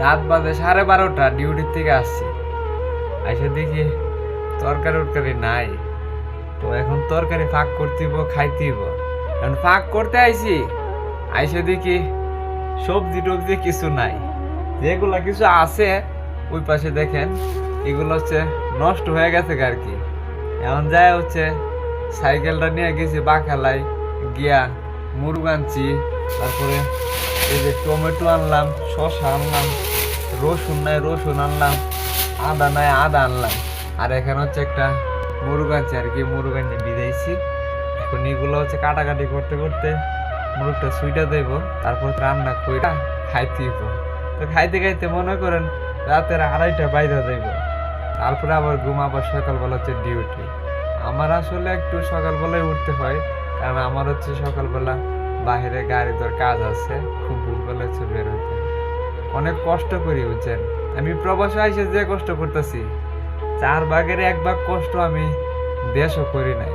রাত বাজে সাড়ে বারোটা, ডিউটির থেকে আসছি। এসে দেখি তরকারি উরকারি নাই। তো এখন তরকারি ফাঁক করতেইব, খাইতেইব। এখন ফাঁক করতে আইছি, আইসে দেখি সবজি টবজি কিছু নাই। যেগুলো কিছু আছে, ওই পাশে দেখেন, এগুলো হচ্ছে নষ্ট হয়ে গেছে আর কি। এখন যায় হচ্ছে সাইকেলটা নিয়ে গেছি বাখালাই গিয়া মুরগ আনছি, তারপরে এই যে টমেটো আনলাম, শসা আনলাম, রসুন নাই, রসুন আনলাম, আদা নাই, আদা আনলাম। আর এখানে হচ্ছে একটা মুরগ আর কি, মুরগ আনিয়ে এখন এগুলো হচ্ছে কাটাকাটি করতে করতে মুরগটা সুইটা দেব, তারপর রান্না কইরা খাইতে দিব তো খাইতে খাইতে মনে করেন রাতের আড়াইটা বাইরে যাইব। তারপরে আবার ঘুম, আবার সকালবেলা হচ্ছে ডিউটি আমার আসলে একটু সকালবেলায় উঠতে হয়, কারণ আমার হচ্ছে সকালবেলা বাইরে গাড়ি তোর কাজ আছে, খুব ভোরবেলা হচ্ছে বের হইতে। অনেক কষ্ট করি, বুঝছেন? আমি প্রবাসে এসে যে কষ্ট করতেছি চার বাঘের এক ভাগ কষ্ট আমি দেশও করি নাই।